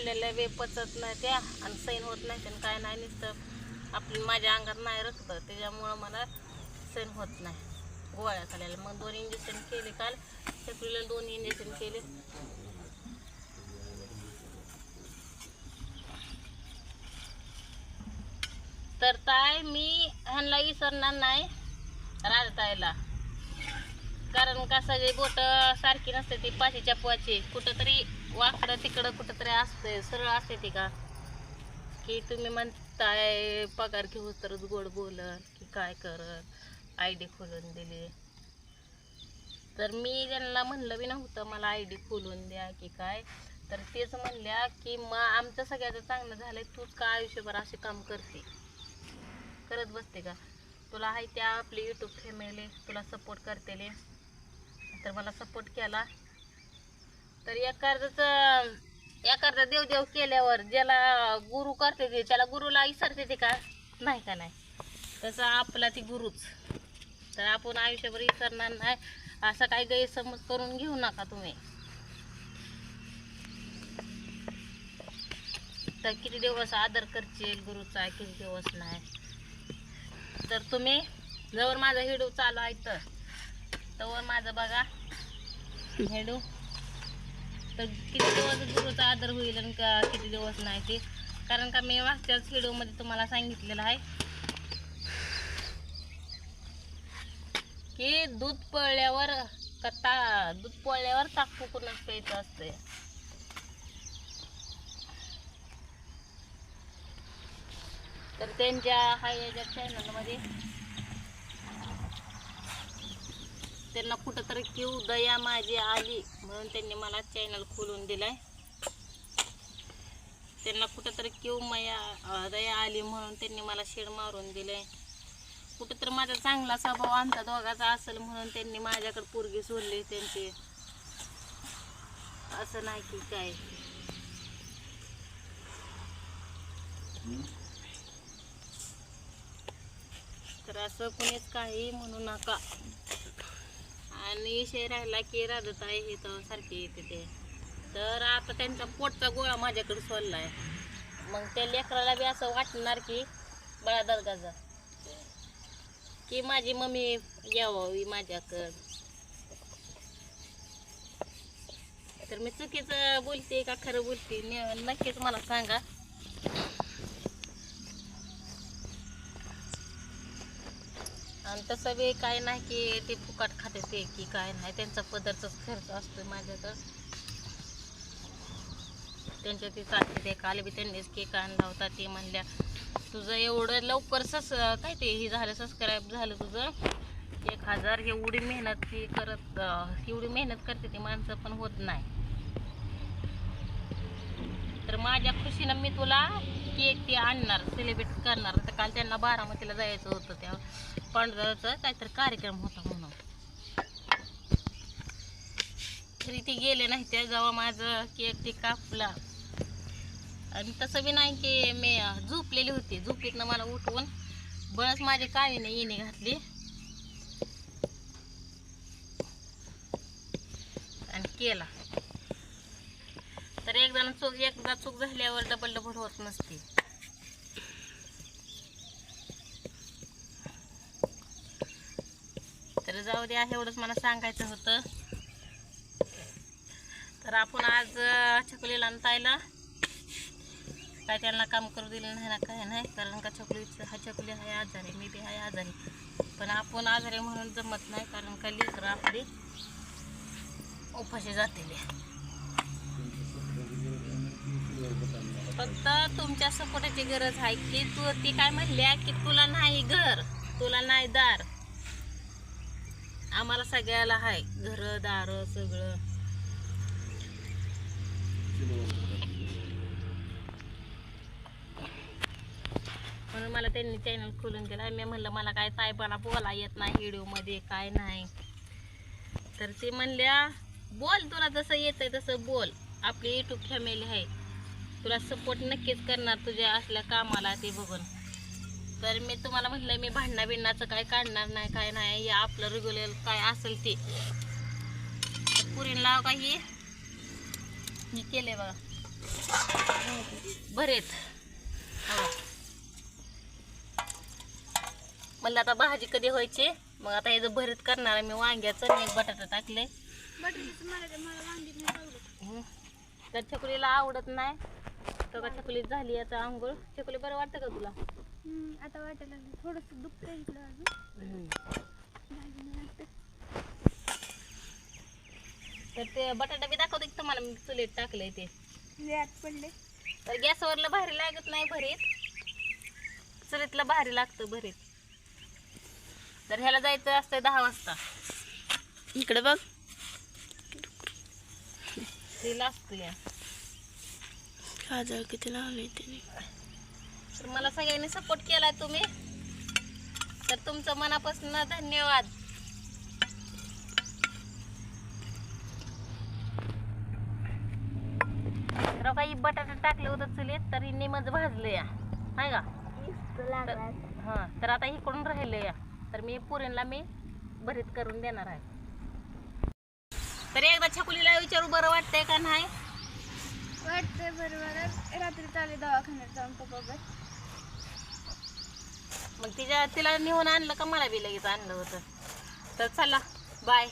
खाल्लेल्या वे पचत नाही त्या आणि सैन होत नाही आणि काय नाही नुसतं आपली माझ्या अंगात नाही रक्त. त्याच्यामुळं मला सैन होत नाही. गोळ्या खाल्लेल्या. मग दोन इंजेक्शन केले काल. एप्रिलला दोन इंजेक्शन केले. तर ताय मी ह्यांना विसरणार नाही. राजतायला कारण का सगळी बोट सारखी नसते ती पाचीच्या पोची कुठंतरी वाकडं तिकडं कुठंतरी असते सरळ असते ती का? की तुम्ही म्हणताय पगार घेऊ तरच गोड बोलन की काय करत आय डी खोलून दिली. तर मी त्यांना म्हणलं बी नव्हतं मला आय डी खोलून द्या की काय तर तेच म्हणल्या की मग आमचं सगळ्याचं चांगलं झालंय तूच का आयुष्यभर असे काम करते? करत बसते का? तुला आहे त्या आपली यूट्यूब फॅमिली तुला सपोर्ट करतेले. तर मला सपोर्ट केला. तर एखादंच एखादा देवदेव केल्यावर ज्याला गुरु करते ते त्याला गुरुला विसरते ते का? नाही का नाही? तसं आपला ती गुरुच. तर आपण आयुष्यभर विसरणार नाही. असा काही गैरसमज करून घेऊ नका तुम्ही. तर किती दिवस आदर करशील गुरुचा किती दिवस नाही? तर तुम्ही जवळ माझा व्हिडिओ चालू आहे तर. तर माझं बघा. हेडू. तर किती दिवस गुरुचा आदर होईल आणि का किती दिवस नाही ते. कारण का मी मागच्याच व्हिडिओमध्ये तुम्हाला सांगितलेलं आहे. की दूध पळल्यावर कथा दूध पळल्यावर ताक फुकूनच प्यायचं असते तर त्यांच्या हा याच्या चॅनलमध्ये त्यांना कुठंतरी किव दया माझी आली म्हणून त्यांनी मला चॅनल खोलून दिलाय. त्यांना कुठंतरी किव मया दया आली म्हणून त्यांनी मला शेड मारून दिलंय. कुठंतरी माझा चांगला स्वभाव आमचा दोघाचा असेल म्हणून त्यांनी माझ्याकडे पोरगी सोडली त्यांची. असं नाही की काय. तर असं कुणीच काही म्हणू नका. आणि विषय राहिला की राधत हे तर सारखे येते ते. तर आता त्यांचा पोटचा गोळा माझ्याकडे आहे मग त्या लेकराला बी असं वाटणार की बळा दर्गाचा की माझी मम्मी यावावी माझ्याकडं. तर मी चुकीचं बोलते का खरं बोलते? नक्कीच मला सांगा. आणि तसं बी काय नाही की ते फुकाट खाते ते की काय नाही. त्यांचा पदरचाच खर्च असतो माझ्याकडं. त्यांच्या ती चालते ते काल बी त्यांनीच केक आणला होता ते म्हणल्या तुझं एवढं लवकर सस काय ते हे झालं सबस्क्राईब झालं तुझं. एक हजार एवढी मेहनत ती करत एवढी मेहनत करते ती माणसं पण होत नाही. तर माझ्या खुशीनं मी तुला केक ते आणणार सेलिब्रेट करणार. तर काल त्यांना बारामतीला जायचं होतं त्या पांढऱ्याचा काहीतरी कार्यक्रम होता म्हणून. तरी ते गेले नाही त्या जेव्हा माझं केक ते कापला. आणि तसं बी नाही की मी झोपलेली होती. झोपीतनं मला उठवून बस माझी काळीने येणे घातली. आणि केला. तर एकदा चूक एकदा चूक झाल्यावर डबल डबल होत नसते. तर जाऊ द्या एवढंच मला सांगायचं होतं. तर आपण आज छकलीला छकुलीला आणि ताईला काय त्यांना काम करू दिलं नाही ना काय नाही कारण का छकुली हा छकुली आहे आजारी मी बी आहे आजारी. पण आपण आजारी म्हणून जमत नाही कारण का लेकरं आपली उपाशी जातील. फक्त तुमच्या सपोर्टाची गरज आहे की तू ती काय म्हणल्या की तुला नाही घर तुला नाही दार. आम्हाला सगळ्याला आहे घर दार सगळं. म्हणून मला त्यांनी चॅनल खोलून दिला मी म्हणलं मला काय साहेबांना बोला येत नाही व्हिडिओमध्ये काय नाही. तर ते म्हणल्या बोल तुला जसं येतंय तसं बोल. आपली युट्यूब फॅमिली आहे. तुला सपोर्ट नक्कीच करणार तुझ्या असल्या कामाला ते बघून. तर मी तुम्हाला म्हटलं मी भांडणा बिंडणाचं काय काढणार नाही काय नाही हे आपलं रेग्युलर काय असेल ते. पुरीला काही हे केले बघा. हा. म्हणलं आता भाजी कधी व्हायची? मग आता याचं भरीत करणार आहे मी वांग्याचं आणि एक बटाटा टाकले. तर छकुलीला आवडत नाही. तर का छकुली झाली आता आंघोळ. छकुली बरं वाटतं का तुला? आता वाटायला लागलं. थोडंसं दुखतं इकडं अजून. तर ते बटाटा बी दाखवते की तुम्हाला मी चुलीत टाकलंय ते. लय आत पडले. तर गॅसवरलं भारी लागत नाही भरीत. चुलीतलं भारी लागतं भरीत. तर ह्याला जायचं असतं दहा वाजता. इकडे बघ. ते लागतं या खाजा किती लावले त्याने. तर मला सगळ्यांनी सपोर्ट केला तुम्ही. तर तुमचं मनापासून धन्यवाद. तर काही बटाटा टाकले होतं चुलीत तर ही निमच भाजलं या. हाय का? तर हां तर आता इकडून राहिलं या. तर मी पुरीला मी भरीत करून देणार आहे. तर एकदा छकुलीला विचारू बरं वाटतंय का नाही? वाटतंय बरोबर रात्री चालेल दवाखान्यात जाऊन पप्पा मग तिच्या तिला नेऊन आणलं का मला बी लगेच आणलं होतं. तर चला बाय